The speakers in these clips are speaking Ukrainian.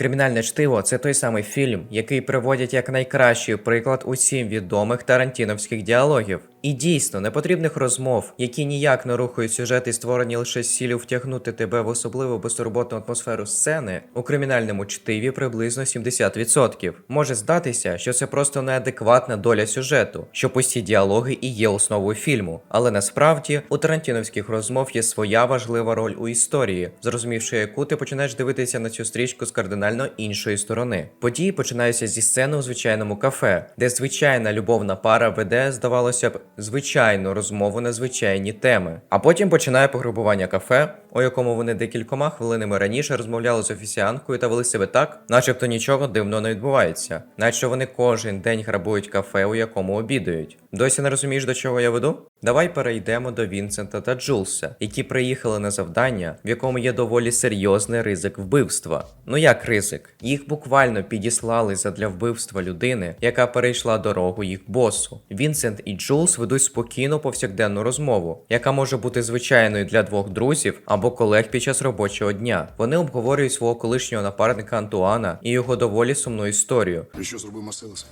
Кримінальне чтиво це той самий фільм, який приводять як найкращий приклад усім відомих тарантіновських діалогів. І дійсно непотрібних розмов, які ніяк не рухають сюжет і створені лише з ціллю втягнути тебе в особливу безтурботну атмосферу сцени, у кримінальному чтиві приблизно 70%. Може здатися, що це просто неадекватна доля сюжету, що пусті діалоги і є основою фільму. Але насправді у тарантіновських розмов є своя важлива роль у історії, зрозумівши яку ти починаєш дивитися на цю стрічку з кардинально іншої сторони. Події починаються зі сцени у звичайному кафе, де звичайна любовна пара веде, здавалося б, звичайну розмову на звичайні теми. А потім починає пограбування кафе, у якому вони декількома хвилинами раніше розмовляли з офіціанткою та вели себе так, начебто нічого дивного не відбувається, наче вони кожен день грабують кафе, у якому обідають. Досі не розумієш, до чого я веду? Давай перейдемо до Вінсента та Джулса, які приїхали на завдання, в якому є доволі серйозний ризик вбивства. Ну як ризик? Їх буквально підіслали задля вбивства людини, яка перейшла дорогу їх босу. Вінсент і Джулс ведуть спокійну повсякденну розмову, яка може бути звичайною для двох друзів або колег під час робочого дня. Вони обговорюють свого колишнього напарника Антуана і його доволі сумну історію. І що зробив Марселес?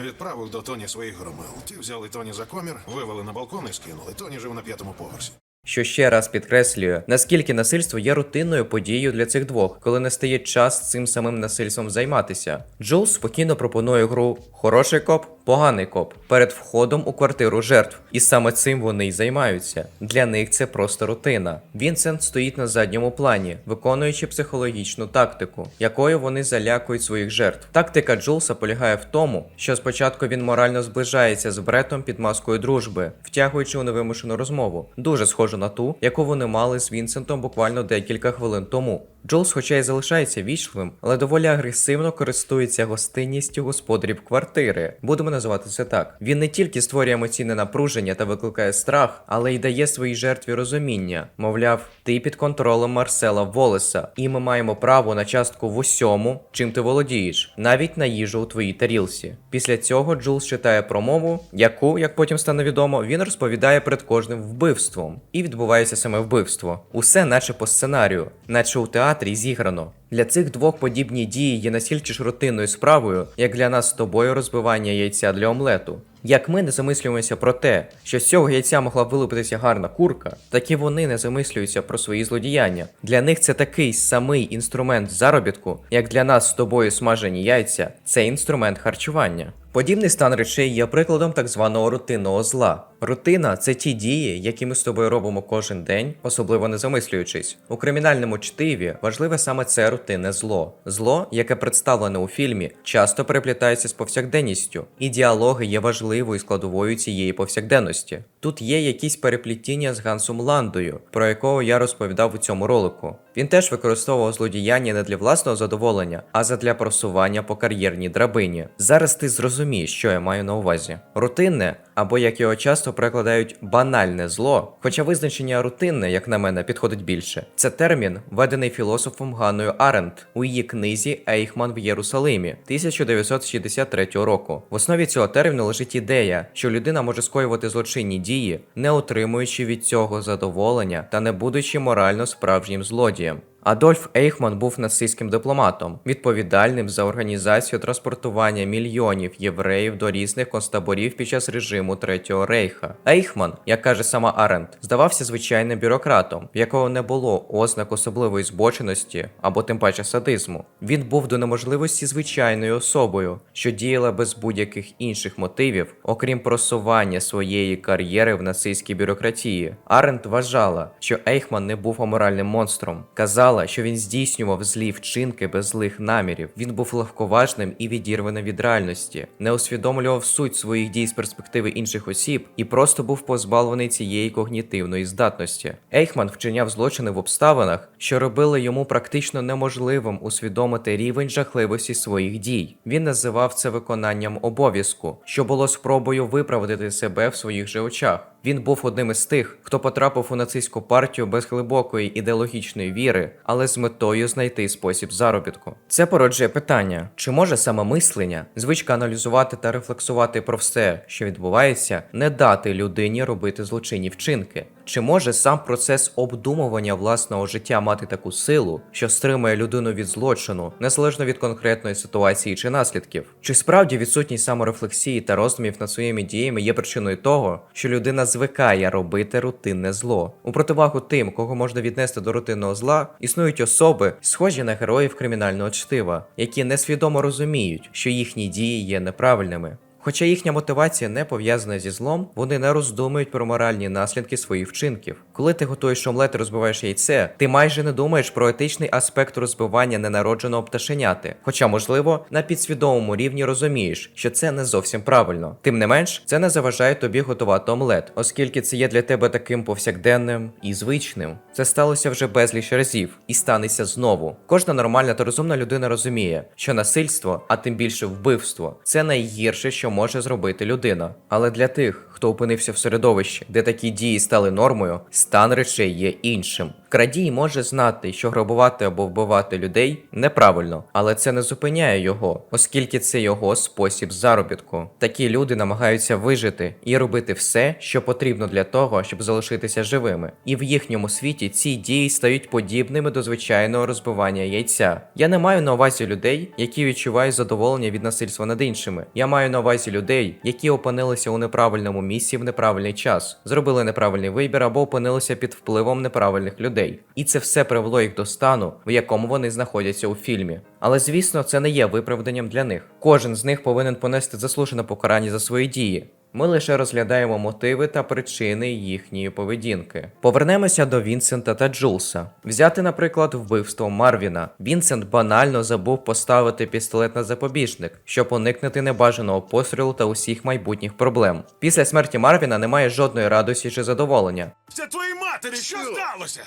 Відправив до Тоні своїх громил. Ті взяли Тоні за комір, вивели на балкон і скинули. Тоні жив на п'ятому поверсі. Що ще раз підкреслює, наскільки насильство є рутинною подією для цих двох, коли настає час цим самим насильством займатися. Джул спокійно пропонує гру хороший коп, поганий коп перед входом у квартиру жертв, і саме цим вони й займаються. Для них це просто рутина. Вінсент стоїть на задньому плані, виконуючи психологічну тактику, якою вони залякують своїх жертв. Тактика Джулса полягає в тому, що спочатку він морально зближається з Бретом під маскою дружби, втягуючи у невимушену розмову, дуже схожу на ту, яку вони мали з Вінсентом буквально декілька хвилин тому. Джулс, хоча й залишається вічливим, але доволі агресивно користується гостинністю господарів квартири. Будемо називати це так. Він не тільки створює емоційне напруження та викликає страх, але й дає своїй жертві розуміння. Мовляв, ти під контролем Марсела Волеса, і ми маємо право на частку в усьому, чим ти володієш, навіть на їжу у твоїй тарілці. Після цього Джулс читає промову, яку, як потім стане відомо, він розповідає перед кожним вбивством. І відбувається саме вбивство. Усе наче по сценарію, наче у театрі зіграно. Для цих двох подібні дії є настільки ж рутинною справою, як для нас з тобою розбивання яйця для омлету. Як ми не замислюємося про те, що з цього яйця могла вилупитися гарна курка, так і вони не замислюються про свої злодіяння. Для них це такий самий інструмент заробітку, як для нас з тобою смажені яйця це інструмент харчування. Подібний стан речей є прикладом так званого рутинного зла. Рутина це ті дії, які ми з тобою робимо кожен день, особливо не замислюючись. У кримінальному чтиві важливе саме це рутинне зло. Зло, яке представлене у фільмі, часто переплітається з повсякденністю, і діалоги є важливою складовою цієї повсякденності. Тут є якісь переплітіння з Гансом Ландою, про якого я розповідав у цьому ролику. Він теж використовував злодіяння не для власного задоволення, а задля просування по кар'єрній драбині. Зараз ти зрозумієш, що я маю на увазі. Рутинне, або як його часто перекладають банальне зло, хоча визначення рутинне, як на мене, підходить більше. Це термін, введений філософом Ганною Аренд у її книзі Ейхман в Єрусалимі 1963 року. В основі цього терміну лежить ідея, що людина може скоювати злочинні дії, не отримуючи від цього задоволення та не будучи морально справжнім злодієм. Адольф Ейхман був нацистським дипломатом, відповідальним за організацію транспортування мільйонів євреїв до різних концтаборів під час режиму Третього рейха. Ейхман, як каже сама Аренд, здавався звичайним бюрократом, в якого не було ознак особливої збоченості або тим паче садизму. Він був до неможливості звичайною особою, що діяла без будь-яких інших мотивів, окрім просування своєї кар'єри в нацистській бюрократії. Аренд вважала, що Ейхман не був аморальним монстром. Казала, що він здійснював злі вчинки без злих намірів. Він був легковажним і відірваним від реальності, не усвідомлював суть своїх дій з перспективи інших осіб і просто був позбавлений цієї когнітивної здатності. Ейхман вчиняв злочини в обставинах, що робили йому практично неможливим усвідомити рівень жахливості своїх дій. Він називав це виконанням обов'язку, що було спробою виправдати себе в своїх же очах. Він був одним із тих, хто потрапив у нацистську партію без глибокої ідеологічної віри, але з метою знайти спосіб заробітку. Це породжує питання: чи може саме мислення, звичка аналізувати та рефлексувати про все, що відбувається, не дати людині робити злочинні вчинки? Чи може сам процес обдумування власного життя мати таку силу, що стримує людину від злочину, незалежно від конкретної ситуації чи наслідків? Чи справді відсутність саморефлексії та роздумів над своїми діями є причиною того, що людина звикає робити рутинне зло? У противагу тим, кого можна віднести до рутинного зла, існують особи, схожі на героїв кримінального чтива, які несвідомо розуміють, що їхні дії є неправильними. Хоча їхня мотивація не пов'язана зі злом, вони не роздумують про моральні наслідки своїх вчинків. Коли ти готуєш омлет і розбиваєш яйце, ти майже не думаєш про етичний аспект розбивання ненародженого пташеняти. Хоча, можливо, на підсвідомому рівні розумієш, що це не зовсім правильно. Тим не менш, це не заважає тобі готувати омлет, оскільки це є для тебе таким повсякденним і звичним. Це сталося вже безліч разів і станеться знову. Кожна нормальна та розумна людина розуміє, що насильство, а тим більше вбивство, це найгірше, що може зробити людина. Але для тих, хто опинився в середовищі, де такі дії стали нормою, стан речей є іншим. Крадій може знати, що грабувати або вбивати людей неправильно, але це не зупиняє його, оскільки це його спосіб заробітку. Такі люди намагаються вижити і робити все, що потрібно для того, щоб залишитися живими. І в їхньому світі ці дії стають подібними до звичайного розбивання яйця. Я не маю на увазі людей, які відчувають задоволення від насильства над іншими. Я маю на увазі людей, які опинилися у неправильному місці в неправильний час, зробили неправильний вибір або опинилися під впливом неправильних людей. І це все привело їх до стану, в якому вони знаходяться у фільмі. Але звісно, це не є виправданням для них. Кожен з них повинен понести заслужене покарання за свої дії. Ми лише розглядаємо мотиви та причини їхньої поведінки. Повернемося до Вінсента та Джулса. Взяти, наприклад, вбивство Марвіна. Вінсент банально забув поставити пістолет на запобіжник, щоб уникнути небажаного пострілу та усіх майбутніх проблем. Після смерті Марвіна немає жодної радості чи задоволення. Це твоїй матері, що, Що? сталося?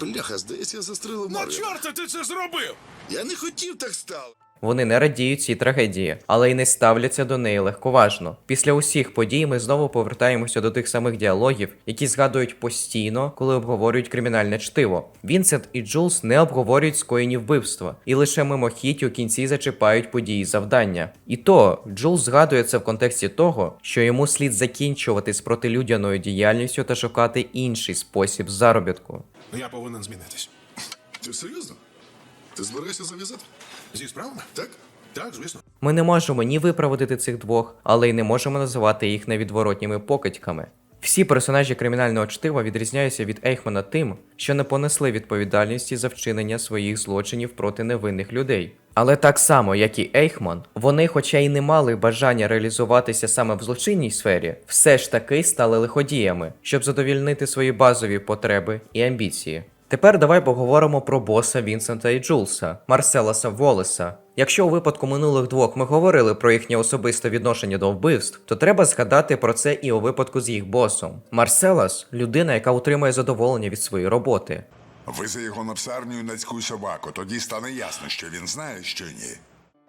Бляха, здається, я застрелив На чорта ти це зробив? Я не хотів так стало. Вони не радіють цій трагедії, але й не ставляться до неї легковажно. Після усіх подій ми знову повертаємося до тих самих діалогів, які згадують постійно, коли обговорюють кримінальне чтиво. Вінсент і Джулс не обговорюють скоєні вбивства, і лише мимохідь у кінці зачіпають події завдання. І то Джулс згадує це в контексті того, що йому слід закінчувати з протилюдяною діяльністю та шукати інший спосіб заробітку. Я повинен змінитись. Ти серйозно? Ти збираєшся зав'язати? Зі справами? Так? Так, звісно. Ми не можемо ні виправдати цих двох, але й не можемо називати їх невідворотніми покидьками. Всі персонажі кримінального чтива відрізняються від Ейхмана тим, що не понесли відповідальності за вчинення своїх злочинів проти невинних людей. Але так само, як і Ейхман, вони, хоча й не мали бажання реалізуватися саме в злочинній сфері, все ж таки стали лиходіями, щоб задовільнити свої базові потреби і амбіції. Тепер давай поговоримо про боса Вінсента і Джулса, Марселаса Волеса. Якщо у випадку минулих двох ми говорили про їхнє особисте відношення до вбивств, то треба згадати про це і у випадку з їх босом. Марселас людина, яка отримує задоволення від своєї роботи. Вези його на нацькуй собаку, тоді стане ясно, що він знає, що ні.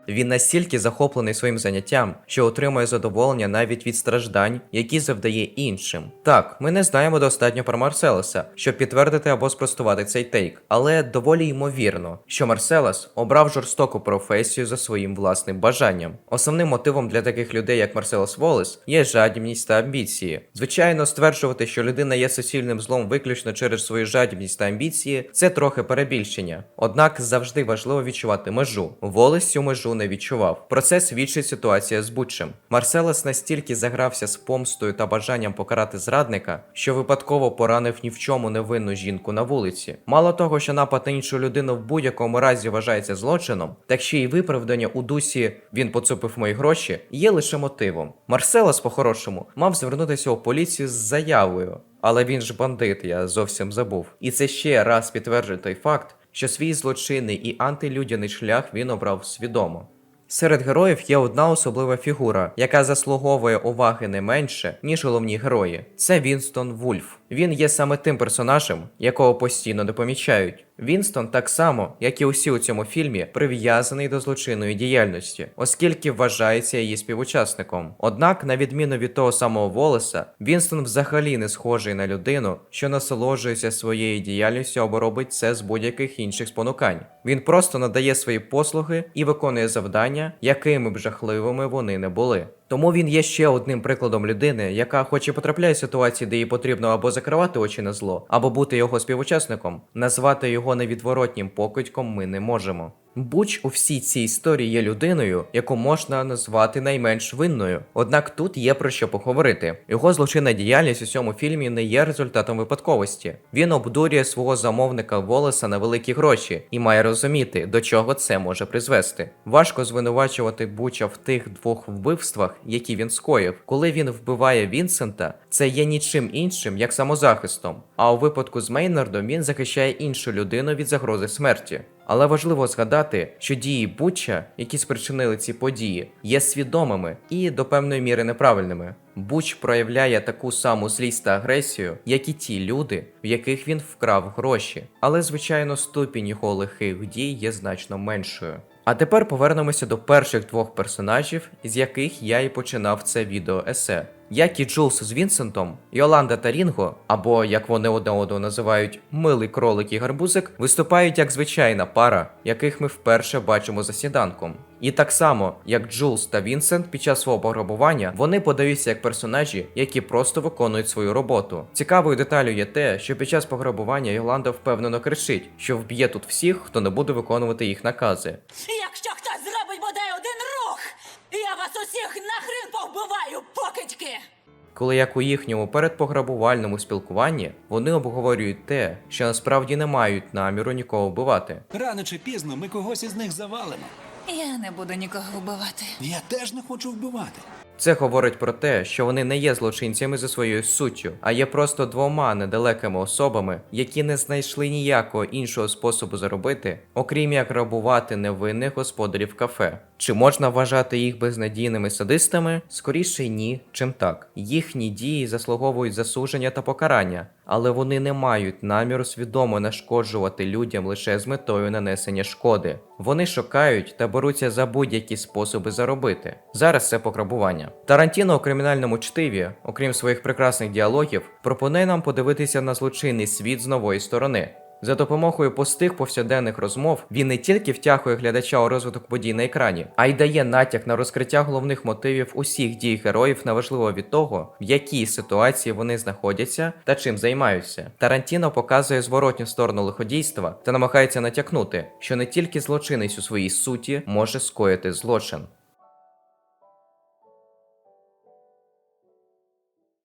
Він настільки захоплений своїм заняттям, що отримує задоволення навіть від страждань, які завдає іншим. Так, ми не знаємо достатньо про Марселеса, щоб підтвердити або спростувати цей тейк, але доволі ймовірно, що Марселес обрав жорстоку професію за своїм власним бажанням. Основним мотивом для таких людей, як Марселес Волес, є жадібність та амбіції. Звичайно, стверджувати, що людина є суцільним злом виключно через свою жадібність та амбіції, це трохи перебільшення. Однак завжди важливо відчувати межу. Волес цю межу не відчував. Про це свідчить ситуація з Бутчем. Марселес настільки загрався з помстою та бажанням покарати зрадника, що випадково поранив ні в чому невинну жінку на вулиці. Мало того, що напад на іншу людину в будь-якому разі вважається злочином, так ще й виправдання у дусі він поцупив мої гроші є лише мотивом. Марселес, по-хорошому, мав звернутися у поліцію з заявою. Але він ж бандит, я зовсім забув. І це ще раз підтверджує той факт, що свій злочинний і антилюдяний шлях він обрав свідомо. Серед героїв є одна особлива фігура, яка заслуговує уваги не менше, ніж головні герої. Це Вінстон Вульф. Він є саме тим персонажем, якого постійно не помічають. Вінстон так само, як і усі у цьому фільмі, прив'язаний до злочинної діяльності, оскільки вважається її співучасником. Однак, на відміну від того самого Волеса, Вінстон взагалі не схожий на людину, що насолоджується своєю діяльністю або робить це з будь-яких інших спонукань. Він просто надає свої послуги і виконує завдання, якими б жахливими вони не були. Тому він є ще одним прикладом людини, яка, хоч і потрапляє в ситуації, де їй потрібно або закривати очі на зло, або бути його співучасником, назвати його невідворотнім покидьком ми не можемо. Буч у всій цій історії є людиною, яку можна назвати найменш винною. Однак тут є про що поговорити. Його злочинна діяльність у цьому фільмі не є результатом випадковості. Він обдурює свого замовника Волеса на великі гроші і має розуміти, до чого це може призвести. Важко звинувачувати Буча в тих двох вбивствах, які він скоїв. Коли він вбиває Вінсента, це є нічим іншим, як самозахистом. А у випадку з Мейнардом він захищає іншу людину від загрози смерті. Але важливо згадати, що дії Буча, які спричинили ці події, є свідомими і до певної міри неправильними. Буч проявляє таку саму злість та агресію, як і ті люди, в яких він вкрав гроші. Але, звичайно, ступінь його лихих дій є значно меншою. А тепер повернемося до перших двох персонажів, з яких я і починав це відео есе. Як і Джулс з Вінсентом, Йоланда та Рінго, або як вони одне одного називають милий кролик і гарбузик, виступають як звичайна пара, яких ми вперше бачимо за сніданком. І так само, як Джулс та Вінсент під час свого пограбування, вони подаються як персонажі, які просто виконують свою роботу. Цікавою деталю є те, що під час пограбування Йоланда впевнено кричить, що вб'є тут всіх, хто не буде виконувати їх накази. Якщо нахрен покидьки! Коли як у їхньому передпограбувальному спілкуванні вони обговорюють те, що насправді не мають наміру нікого вбивати. Рано чи пізно ми когось із них завалимо. Я не буду нікого вбивати. Я теж не хочу вбивати. Це говорить про те, що вони не є злочинцями за своєю суттю, а є просто двома недалекими особами, які не знайшли ніякого іншого способу заробити, окрім як грабувати невинних господарів кафе. Чи можна вважати їх безнадійними садистами? Скоріше ні, чим так. Їхні дії заслуговують засудження та покарання, але вони не мають наміру свідомо нашкоджувати людям лише з метою нанесення шкоди. Вони шукають та беруться за будь-які способи заробити. Зараз це пограбування. Тарантіно у кримінальному чтиві, окрім своїх прекрасних діалогів, пропонує нам подивитися на злочинний світ з нової сторони. За допомогою пустих повсякденних розмов він не тільки втягує глядача у розвиток подій на екрані, а й дає натяк на розкриття головних мотивів усіх дій героїв неважливо від того, в якій ситуації вони знаходяться та чим займаються. Тарантіно показує зворотню сторону лиходійства та намагається натякнути, що не тільки злочинець у своїй суті може скоїти злочин.